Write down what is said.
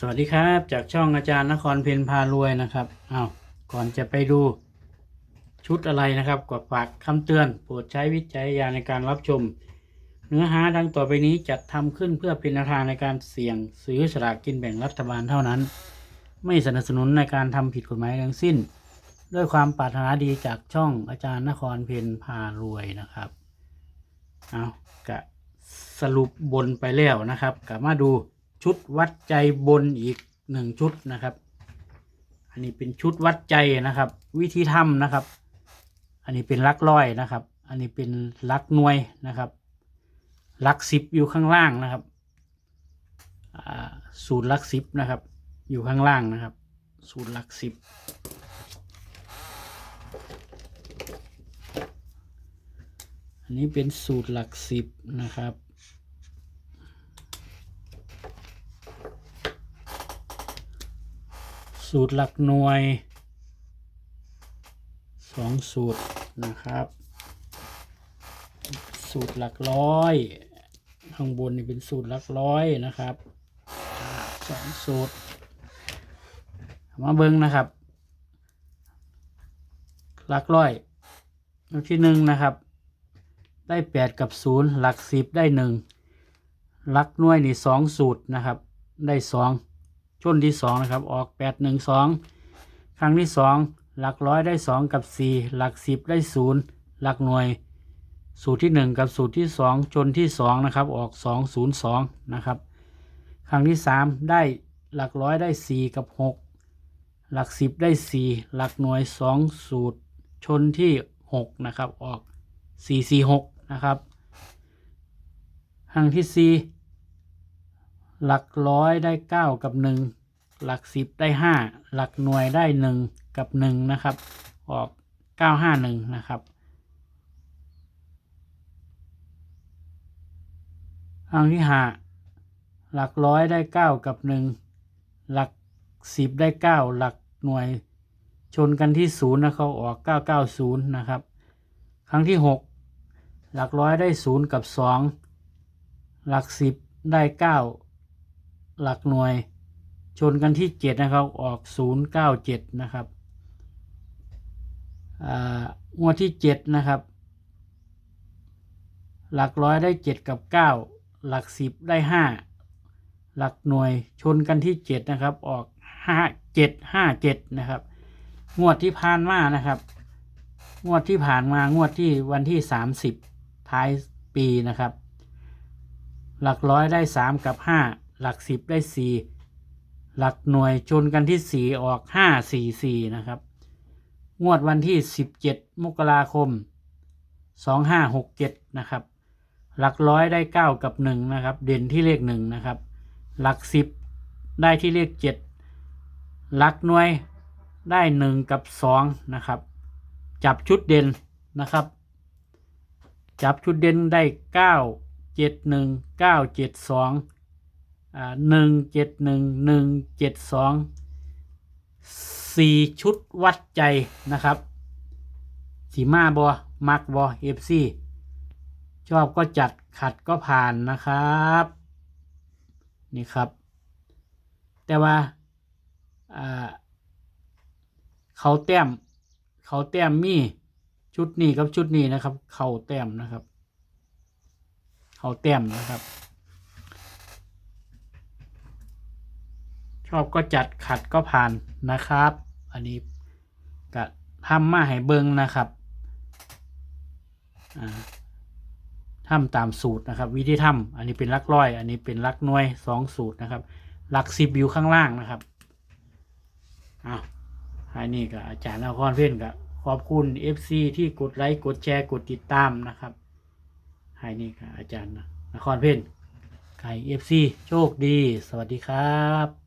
สวัสดีครับจากช่องอาจารย์นครเพนพารวยนะครับอ้าวก่อนจะไปดูชุดอะไรนะครับกดฝากคำเตือนโปรดใช้วิจัยญาณในการรับชม เนื้อหาดังต่อไปนี้จัดทำขึ้นเพื่อเป็นแนวทางในการเสี่ยงซื้อสลากกินแบ่งรัฐบาลเท่านั้น ไม่สนับสนุนในการทำผิดกฎหมายทั้งสิ้น ด้วยความปรารถนาดีจากช่องอาจารย์นครเพนพารวยนะครับเอากะสรุปบนไปแล้วนะครับกลับมาดู ชุดวัดใจบนอีกหนึ่งชุดนะครับ อันนี้เป็นชุดวัดใจนะครับ วิธีทำนะครับ อันนี้เป็นลักร้อยนะครับ อันนี้เป็นลักหน่วยนะครับลักสิบอยู่ข้างล่างนะครับสูตรลักสิบนะครับ อยู่ข้างล่างนะครับ สูตรลักสิบอันนี้เป็นสูตรหลักสิบนะครับ สูตรหลักหน่วยสองสูตรนะครับ สูตรหลักร้อย ข้างบนนี่เป็นสูตรหลักร้อยนะครับสองสูตร มาเบิ้งนะครับหลักร้อยอันที่หนึ่งนะครับ ได้แปดกับศูนย์หลักสิบได้หนึ่งหลักหน่วยนี่สองสูตรนะครับ ได้สอง ชนที่สองนะครับ ออกแปดหนึ่งสองครั้งที่สองหลักร้อยได้สองกับสี่หลักสิบได้ศูนย์หลักหน่วย สูตรที่หนึ่งกับสูตรที่สองชนที่สองนะครับออกสองศูนย์สองนะครับครั้งที่สามได้หลักร้อยได้สี่กับหกหลักสิบได้สี่หลักหน่วยสองสูตรชนที่หกนะครับออกสี่สี่หกนะครับครั้งที่สี่ หลักร้อยได้เก้ากับหนึ่งหลักสิบได้ห้าหลักหน่วยได้หนึ่งกับหนึ่งนะครับ ออกเก้าห้าหนึ่งนะครับครั้งที่ห้าหลักร้อยได้เก้ากับหนึ่งหลักสิบได้เก้าหลักหน่วยชนกันที่ศูนย์นะเขาออกเก้าเก้าศูนย์นะครับ ครั้งที่หกหลักร้อยได้ศูนย์กับสองหลักสิบได้เก้า หลักหน่วย ชนกันที่เจ็ดนะครับ ออกศูนย์เก้าเจ็ดนะครับงวดที่เจ็ดนะครับ หลักร้อยได้เจ็ดกับเก้าหลักสิบได้ห้าหลักหน่วยชนกันที่เจ็ดนะครับ ออกห้าเจ็ดห้าเจ็ดนะครับ งวดที่ผ่านมานะครับ งวดที่ผ่านมางวดที่วันที่สามสิบท้ายปีนะครับ หลักร้อยได้สามกับห้า หลักสิบได้สี่หลักหน่วยชนกันที่สี่ออกห้าสี่สี่นะครับ งวดวันที่สิบเจ็ดมกราคมสองห้าหกเจ็ดนะครับ หลักร้อยได้เก้ากับหนึ่งนะครับ เด่นที่เลขหนึ่งนะครับ หลักสิบได้ที่เลขเจ็ดหลักหน่วยได้หนึ่งกับสองนะครับ จับชุดเด่นนะครับ จับชุดเด่นได้เก้าเจ็ดหนึ่งเก้าเจ็ดสอง หนึ่งเจ็ดหนึ่งหนึ่งเจ็ดสองสี่ชุดวัดใจนะครับสีมาบอมักบอเอฟซีชอบก็จัดขัดก็ผ่านนะครับ นี่ครับ แต่ว่าเขาแต้ม เขาแต้มมีชุดนี้กับชุดนี้นะครับ เขาแต้มนะครับ เขาแต้มนะครับ ชอบก็จัดขัดก็ผ่านนะครับ อันนี้ก็ทำมาให้เบิงนะครับทำตามสูตรนะครับ วิธีทำอันนี้เป็นลักร้อย อันนี้เป็นลักหน่วยสองสูตรนะครับหลักสิบอยู่ข้างล่างนะครับอ้าวอันนี้ก็อาจารย์นครเพ่นก็ขอบคุณ FC ที่กดไลค์กดแชร์กดติดตามนะครับให้นี่ก็อาจารย์นครเพ่นไก่ FC โชคดี สวัสดีครับ